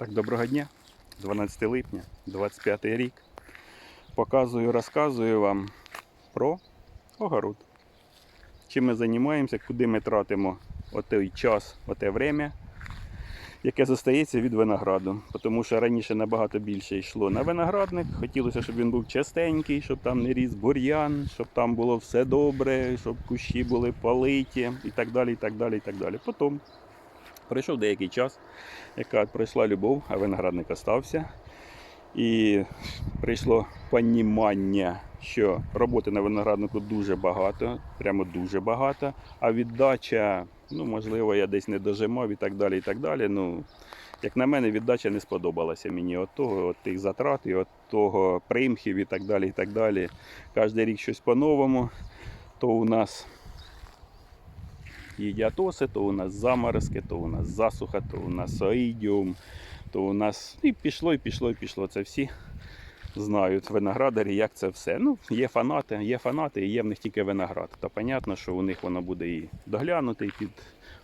Так, доброго дня. 12 липня, 25 рік. Показую, розказую вам про огород. Чим ми займаємося, куди ми тратимо отой час, оте время, яке зостається від винограду. Тому що раніше набагато більше йшло на виноградник. Хотілося, щоб він був чистенький, щоб там не ріс бур'ян, щоб там було все добре, щоб кущі були политі і так далі. і так далі, і так далі. Потім пройшов деякий час, яка пройшла любов, а виноградник остався. І прийшло понімання, що роботи на винограднику дуже багато, прямо дуже багато, а віддача, ну можливо, я десь не дожимав і так далі. і так далі. Ну, як на мене, віддача не сподобалася мені от того, от тих затрат, і от того примхів і так далі. і так далі. Кожен рік щось по-новому. То у нас їдіатоси, то у нас заморозки, то у нас засуха, то у нас оїдіум, то у нас і пішло, і пішло, і пішло. Це всі знають виноградарі, як це все. Ну, є фанати, є фанати, і є в них тільки виноград. То понятно, що у них воно буде і доглянуто, і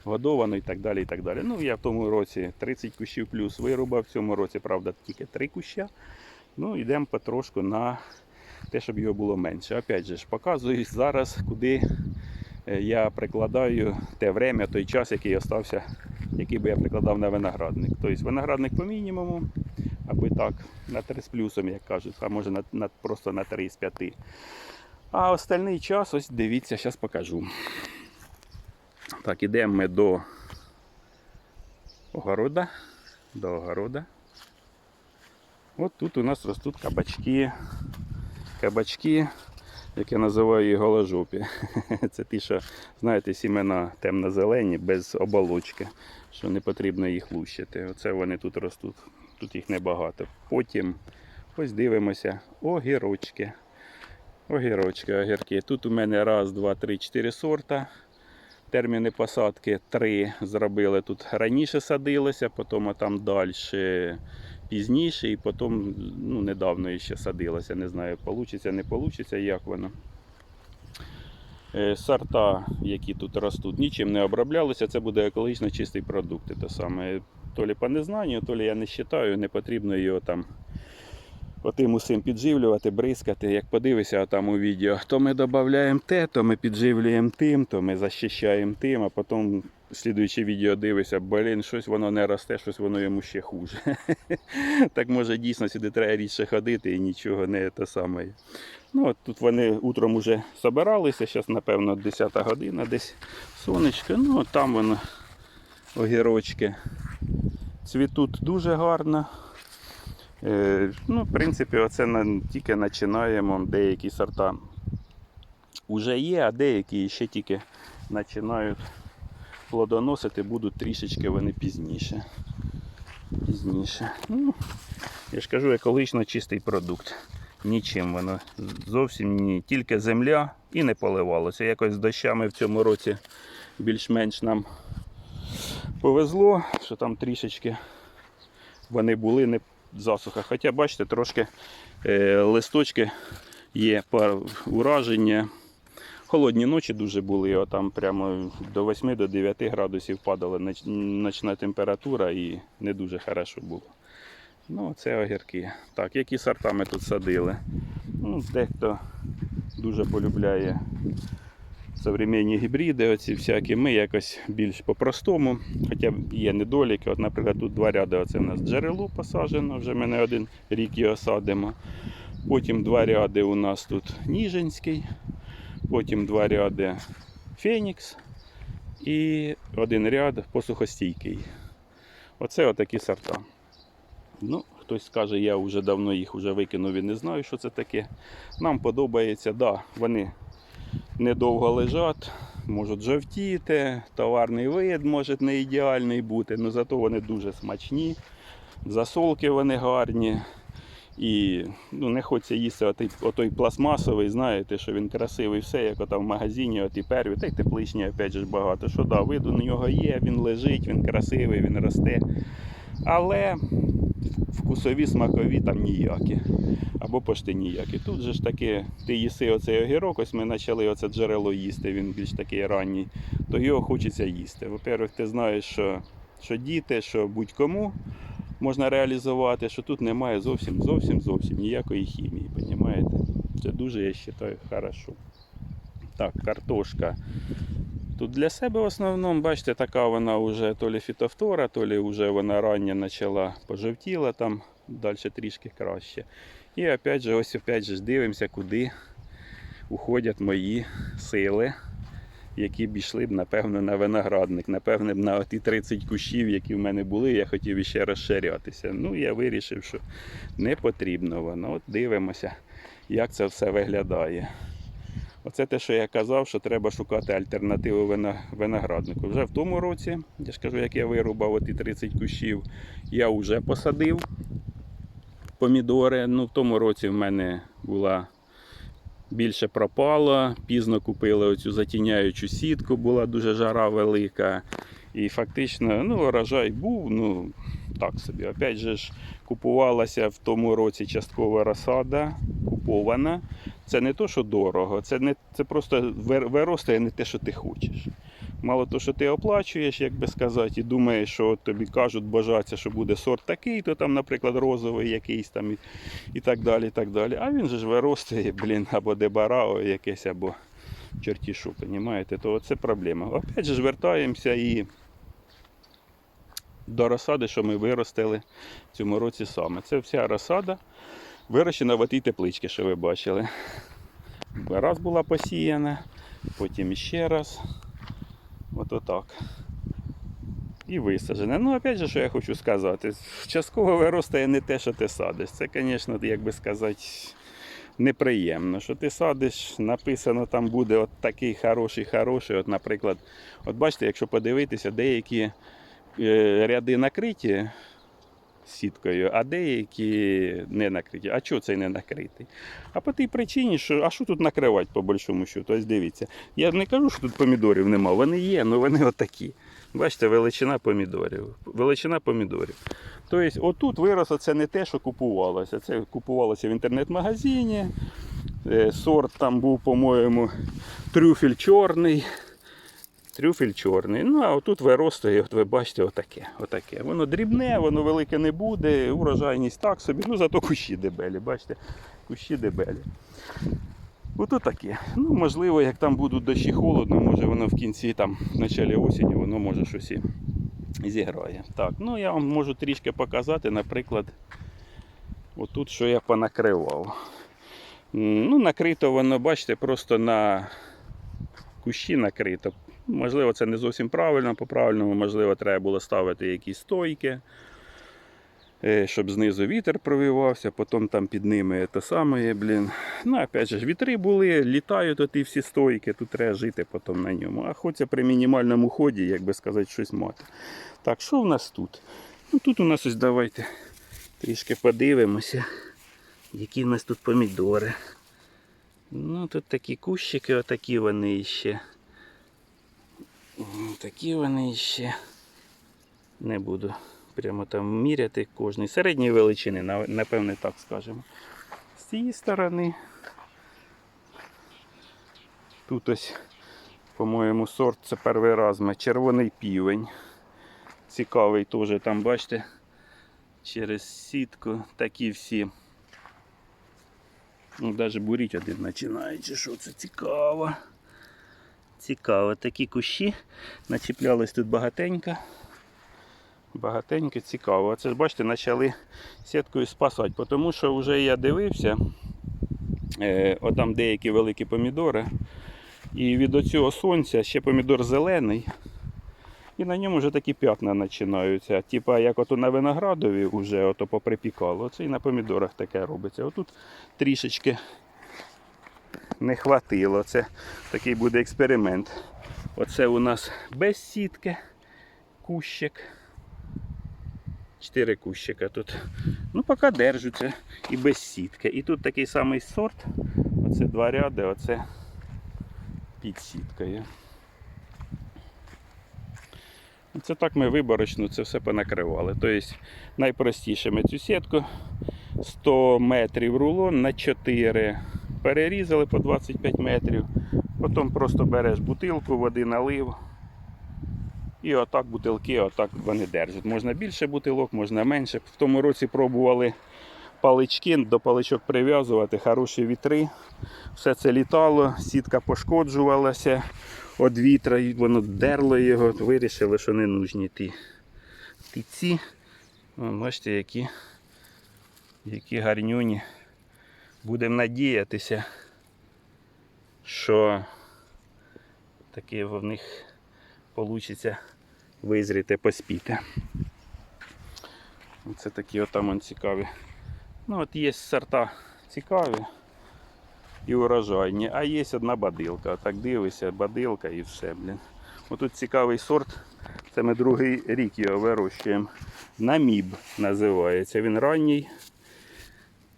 підгодовано, і так далі. і так далі. Ну, я в тому році 30 кущів плюс вирубав, в цьому році, правда, тільки 3 куща. Ну, йдемо потрошку на те, щоб його було менше. Опять же показую зараз, куди я прикладаю те время, той час, який остався, який би я прикладав на виноградник. Тобто виноградник по мінімуму, аби так, на 3 з плюсом, як кажуть, а може на, на, просто на 3 з 5. А остальний час, ось дивіться, зараз покажу. Так, ідемо ми до огорода. До огорода. От тут у нас ростуть кабачки. Кабачки, як я називаю їх голожопі. Це ті, що, знаєте, сімена темно-зелені, без оболочки, що не потрібно їх лущити. Оце вони тут ростуть. Тут їх небагато. Потім ось дивимося огірочки. Огірочки, огірки. Тут у мене раз, два, три, чотири сорта. Терміни посадки три зробили. Тут раніше садилося, потім там далі пізніше, і потім ну, недавно ще садилося. Не знаю, вийде, не вийде, як воно. Е, Сорта, які тут ростуть, нічим не оброблялися. Це буде екологічно чистий продукт. Те саме. То лі по незнанню, то лі я не вважаю, не потрібно його там отим усім підживлювати, бризкати. Як подивишся там у відео, то ми додаємо те, то ми підживлюємо тим, то ми захищаємо тим, а потім слідуюче відео дивишся, блін, щось воно не росте, щось воно йому ще хуже. так може дійсно сюди треба рідше ходити і нічого не те саме. Ну, от тут вони утром вже збиралися, зараз, напевно, 10 година десь сонечко. Ну, от там воно огірочки цвітуть дуже гарно. Е, ну, в принципі, оце на, тільки починаємо. Деякі сорта вже є, а деякі ще тільки починають плодоносити, будуть трішечки вони пізніше. Пізніше. Ну, я ж кажу, екологічно чистий продукт. Нічим воно зовсім ні. Тільки земля і не поливалося. Якось з дощами в цьому році більш-менш нам повезло, що там трішечки вони були не засуха. Хоча, бачите, трошки е, листочки є ураження. Холодні ночі дуже були, а там прямо до 8 до 9 градусів падала ноч- ночна температура і не дуже хорошо було. Ну, це огірки. Так, які сорта ми тут садили? Ну, дехто дуже полюбляє современні гібриди, оці всякі. Ми якось більш по-простому, хоча є недоліки. От, наприклад, тут два ряди. Оце у нас джерело посаджено, вже ми не один рік його садимо. Потім два ряди у нас тут Ніжинський, потім два ряди Фенікс і один ряд посухостійкий. Оце отакі сорта. Ну, хтось скаже, я вже давно їх вже викинув і не знаю, що це таке. Нам подобається, да, вони недовго лежать, можуть жовтіти, товарний вид може не ідеальний бути, але зато вони дуже смачні, засолки вони гарні. І ну, не хочеться їсти отой, отой пластмасовий, знаєте, що він красивий, все, як ото в магазині, оті перві, та й тепличні, опять же багато. Що да, вид у нього є, він лежить, він красивий, він росте. Але вкусові, смакові там ніякі. Або почти ніякі. Тут же ж таки, ти їси оцей огірок, ось ми почали оце джерело їсти, він більш такий ранній, то його хочеться їсти. Во-первых, ти знаєш, що, що діти, що будь-кому. Можна реалізувати, що тут немає зовсім зовсім зовсім ніякої хімії. Понімаєте? Це дуже, я вважаю, хорошо. Так, картошка. Тут для себе в основному, бачите, така вона вже то лі фітофтора, то лі вже вона рання почала пожовтіла, там далі трішки краще. І опять же, ось опять же дивимося, куди уходять мої сили, які б йшли б, напевно, на виноградник. Напевно, б на ті 30 кущів, які в мене були, я хотів іще розширятися. Ну, я вирішив, що не потрібно воно. От дивимося, як це все виглядає. Оце те, що я казав, що треба шукати альтернативу винограднику. Вже в тому році, я ж кажу, як я вирубав оті 30 кущів, я вже посадив помідори. Ну, в тому році в мене була більше пропало, пізно купили оцю затіняючу сітку, була дуже жара велика. І фактично, ну, урожай був, ну, так собі. Опять же ж, купувалася в тому році часткова розсада, купована. Це не то, що дорого, це, не, це просто вир- виростає не те, що ти хочеш. Мало того, що ти оплачуєш, як би сказати, і думаєш, що тобі кажуть, бажаться, що буде сорт такий, то там, наприклад, розовий якийсь там і, і так далі. і так далі. А він же ж виростає, блін, або дебарао якесь, або чертішу, понімаєте? То це проблема. Опять же вертаємося і до розсади, що ми виростили в цьому році саме. Це вся розсада вирощена в тій тепличці, що ви бачили. Раз була посіяна, потім іще раз. От отак. І висаджене. Ну, опять же, що я хочу сказати, частково виростає не те, що ти садиш. Це, звісно, як би сказати, неприємно. Що ти садиш, написано там буде от такий хороший, хороший. От, наприклад, от бачите, якщо подивитися, деякі е, ряди накриті сіткою, а деякі не накриті. А чого цей не накритий? А по тій причині, що а що тут накривати по большому счету? Ось дивіться. Я не кажу, що тут помідорів нема. Вони є, але вони отакі. Бачите, величина помідорів. Величина помідорів. Тобто, отут виросло це не те, що купувалося. Це купувалося в інтернет-магазині. Е, Сорт там був, по-моєму, трюфель чорний. Трюфель чорний. Ну, а отут виростає, от ви бачите, отаке. отаке. Воно дрібне, воно велике не буде, урожайність так собі, ну зато кущі дебелі, бачите, кущі дебелі. Ото таке. Ну, можливо, як там будуть дощі холодно, може воно в кінці, там, в началі осені, воно може щось і зіграє. Так, ну я вам можу трішки показати, наприклад, отут, що я понакривав. Ну, накрито воно, бачите, просто на кущі накрито. Можливо, це не зовсім правильно, по-правильному, можливо, треба було ставити якісь стойки, е, щоб знизу вітер провівався, потім там під ними те саме, блін. Ну, опять же, вітри були, літають оті всі стойки, тут треба жити потім на ньому. А хочеться при мінімальному ході, як би сказати, щось мати. Так, що в нас тут? Ну, тут у нас ось давайте трішки подивимося, які в нас тут помідори. Ну, тут такі кущики, отакі вони ще. Такі вони ще. Не буду прямо там міряти кожний. Середньої величини, на- напевне, так скажемо. З цієї сторони. Тут ось, по-моєму, сорт це перший раз ми. Червоний півень. Цікавий теж там, бачите, через сітку такі всі. Ну, навіть буріть один починає, чи що це цікаво. Цікаво, такі кущі начіплялись тут багатенько. Багатенько, цікаво. Оце ж бачите, почали сіткою спасати, тому що вже я дивився, е, отам деякі великі помідори. І від оцього сонця ще помідор зелений. І на ньому вже такі п'ятна починаються. Типа як ото на виноградові вже ото поприпікало. Оце і на помідорах таке робиться. Отут трішечки не хватило. Це такий буде експеримент. Оце у нас без сітки кущик. Чотири кущика тут. Ну, поки держаться і без сітки. І тут такий самий сорт. Оце два ряди, оце під сіткою. Це так ми виборочно це все понакривали. Тобто найпростіше ми цю сітку 100 метрів рулон на 4 перерізали по 25 метрів. Потім просто береш бутилку, води налив І отак бутилки, отак вони держать. Можна більше бутилок, можна менше. В тому році пробували палички, до паличок прив'язувати, хороші вітри. Все це літало, сітка пошкоджувалася від вітра, і воно дерло його. Вирішили, що не нужні ті, ті. Бачите, які, які гарнюні. Будемо надіятися, що таки в них вийде визріти, поспіти. Це такі отам он цікаві. Ну от є сорта цікаві і урожайні, а є одна бадилка. Так дивишся, бадилка і все, блін. Отут цікавий сорт. Це ми другий рік його вирощуємо. Наміб називається. Він ранній.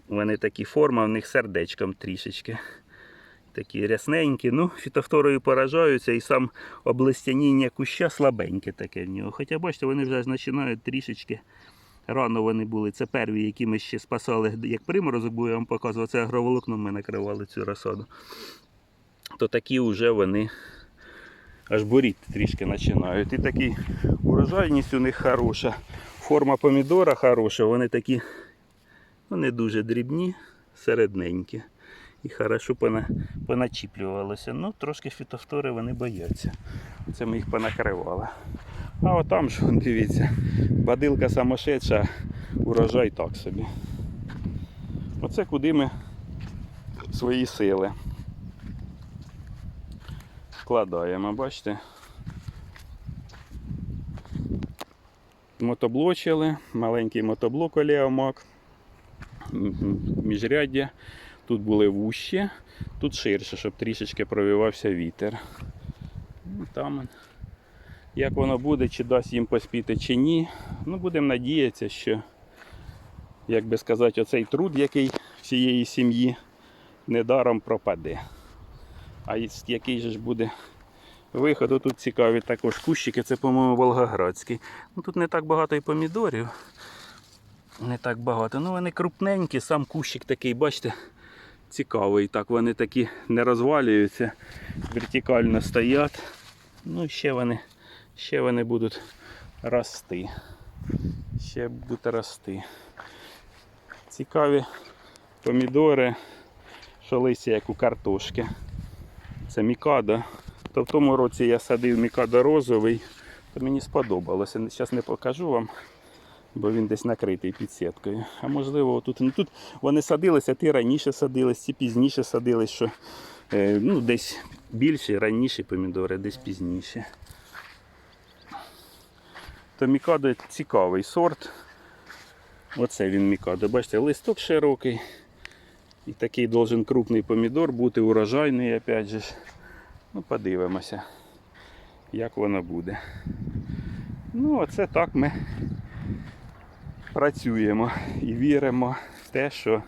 Вони такі форма, в них сердечком трішечки. Такі рясненькі. Ну, фітофторою поражаються і сам облистяніння куща слабеньке таке в нього. Хоча бачите, вони вже починають трішечки. Рано вони були. Це перві, які ми ще спасали, як приморозок, бо я вам показував, це агроволокном ми накривали цю розсаду. То такі вже вони аж боріти трішки починають. І такий урожайність у них хороша. Форма помідора хороша, вони такі не дуже дрібні, середненькі. І хорошо пона, поначіплювалося. Ну, трошки фітофтори вони бояться. Це ми їх понакривали. А отам ж, дивіться, бадилка самошедша, урожай так собі. Оце куди ми свої сили вкладаємо, бачите? Мотоблочили, маленький мотоблок Олеомак, міжряддя. Тут були вущі, тут ширше, щоб трішечки провівався вітер. Ну, Там. Як воно буде, чи дасть їм поспіти, чи ні. Ну, будемо надіятися, що, як би сказати, оцей труд, який всієї сім'ї недаром пропаде. А який же ж буде виход? О, Тут цікаві також кущики, це, по-моєму, Волгоградський. Ну, тут не так багато і помідорів. Не так багато. Ну вони крупненькі, сам кущик такий, бачите, цікавий. Так, вони такі не розвалюються, вертикально стоять. Ну, ще вони, ще вони будуть рости. Ще будуть рости. Цікаві помідори, що листя, як у картошки. Це мікада. То в тому році я садив мікада розовий, то мені сподобалося. Зараз не покажу вам, бо він десь накритий під сіткою. А можливо, тут, ну, тут вони садилися, ті раніше садились, ті пізніше садились, що е, ну, десь більші, раніші помідори, десь пізніше. То мікадо цікавий сорт. Оце він мікадо. Бачите, листок широкий. І такий должен крупний помідор бути, урожайний, опять же. Ну, подивимося, як воно буде. Ну, оце так ми працюємо і віримо в те, що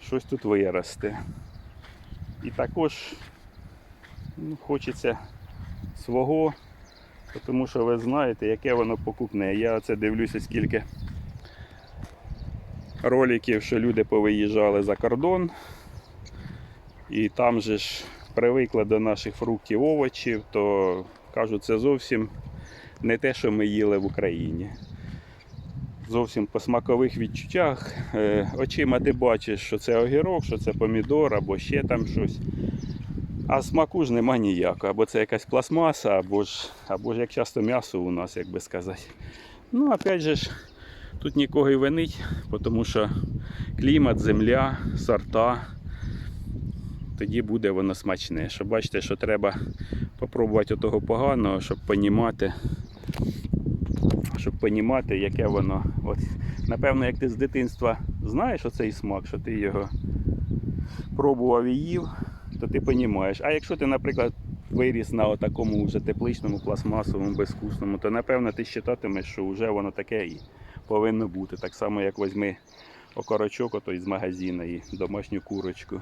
щось тут виросте. І також ну, хочеться свого, тому що ви знаєте, яке воно покупне. Я оце дивлюся, скільки роликів, що люди повиїжджали за кордон. І там же ж привикли до наших фруктів, овочів, то кажуть, це зовсім не те, що ми їли в Україні. Зовсім по смакових відчуттях. Е, очима ти бачиш, що це огірок, що це помідор або ще там щось. А смаку ж нема ніякого. Або це якась пластмаса, або ж, або ж як часто м'ясо у нас, як би сказати. Ну, опять же ж, тут нікого і винить, тому що клімат, земля, сорта, тоді буде воно смачне. Що бачите, що треба попробувати того поганого, щоб понімати, щоб понімати, яке воно. От, напевно, як ти з дитинства знаєш оцей смак, що ти його пробував і їв, то ти понімаєш. А якщо ти, наприклад, виріс на такому вже тепличному, пластмасовому, безвкусному, то напевно ти вважатимеш, що вже воно таке і повинно бути. Так само, як візьми окорочок отой з магазину і домашню курочку.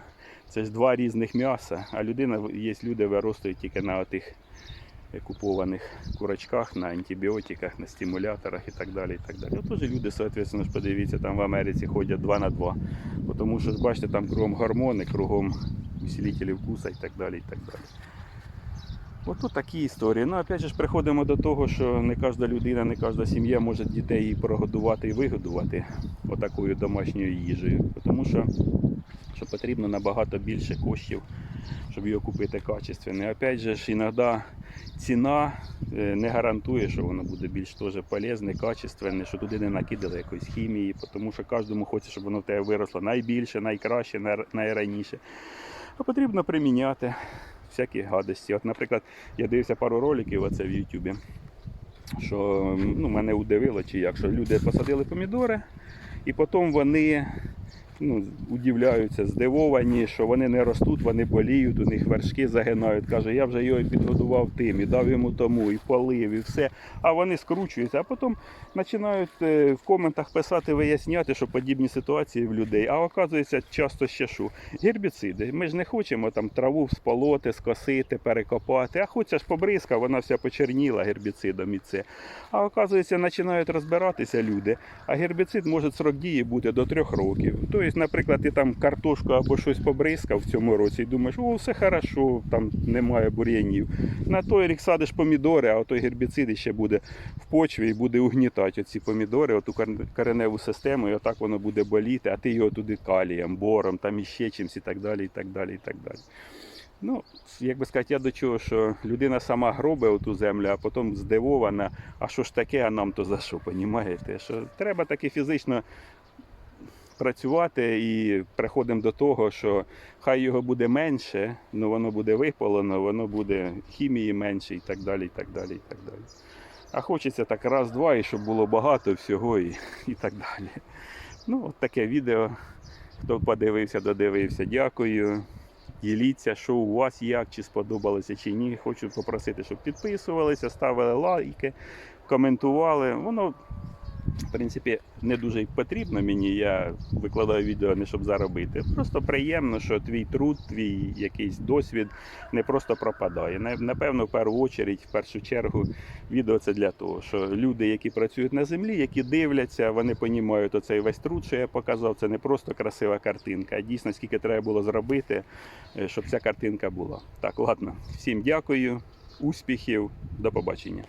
Це ж два різних м'яса, а людина, є люди виростають тільки на отих купованих курочках, на антибіотиках, на стимуляторах і так далі. І так далі. От люди, соответственно, ж подивіться, там в Америці ходять 2 на 2. Бо Тому що бачите, там кругом гормони, кругом усилителі вкуса і так далі. І так далі. Ото такі історії. Ну, опять же приходимо до того, що не кожна людина, не кожна сім'я може дітей прогодувати і вигодувати отакою домашньою їжею. Тому що, що потрібно набагато більше коштів, щоб його купити качественне. Опять же ж, іноді ціна е, не гарантує, що воно буде більш теж полезне, качественне, що туди не накидали якоїсь хімії, тому що кожному хоче, щоб воно в тебе виросло найбільше, найкраще, найраніше. А потрібно приміняти всякі гадості. От, наприклад, я дивився пару роликів оце в Ютубі, що ну, мене удивило, чи як, що люди посадили помідори, і потім вони ну, удивляються, здивовані, що вони не ростуть, вони боліють, у них вершки загинають. Каже, я вже його підгодував тим, і дав йому тому, і полив, і все. А вони скручуються, а потім починають е, в коментах писати, виясняти, що подібні ситуації в людей. А оказується, часто ще що? Гербіциди. Ми ж не хочемо там траву сполоти, скосити, перекопати, а хочеш побризка, вона вся почерніла гербіцидом і це. А оказується, починають розбиратися люди, а гербіцид може срок дії бути до трьох років. Тобто, наприклад, ти там картошку або щось побризкав в цьому році і думаєш, о, все хорошо, там немає бур'янів. На той рік садиш помідори, а той гербіцид ще буде в почві і буде угнітати оці помідори, оту кореневу систему, і отак воно буде боліти, а ти його туди калієм, бором, там іще чимось і так далі, і так далі, і так далі. Ну, як би сказати, я до чого, що людина сама гробить оту землю, а потім здивована, а що ж таке, а нам то за що, понімаєте? Що треба таки фізично працювати і приходимо до того, що хай його буде менше, але воно буде випалено, воно буде хімії менше і так далі, і так далі, і так далі. А хочеться так раз-два, і щоб було багато всього і, і так далі. Ну, от таке відео. Хто подивився, додивився, дякую. Діліться, що у вас як, чи сподобалося, чи ні. Хочу попросити, щоб підписувалися, ставили лайки, коментували. Воно, в принципі, не дуже й потрібно мені. Я викладаю відео не щоб заробити. Просто приємно, що твій труд, твій якийсь досвід не просто пропадає. Напевно, в першу чергу, в першу чергу, відео це для того, що люди, які працюють на землі, які дивляться, вони розуміють оцей весь труд, що я показав. Це не просто красива картинка, а дійсно скільки треба було зробити, е, щоб ця картинка була. Так, ладно, всім дякую, успіхів, до побачення.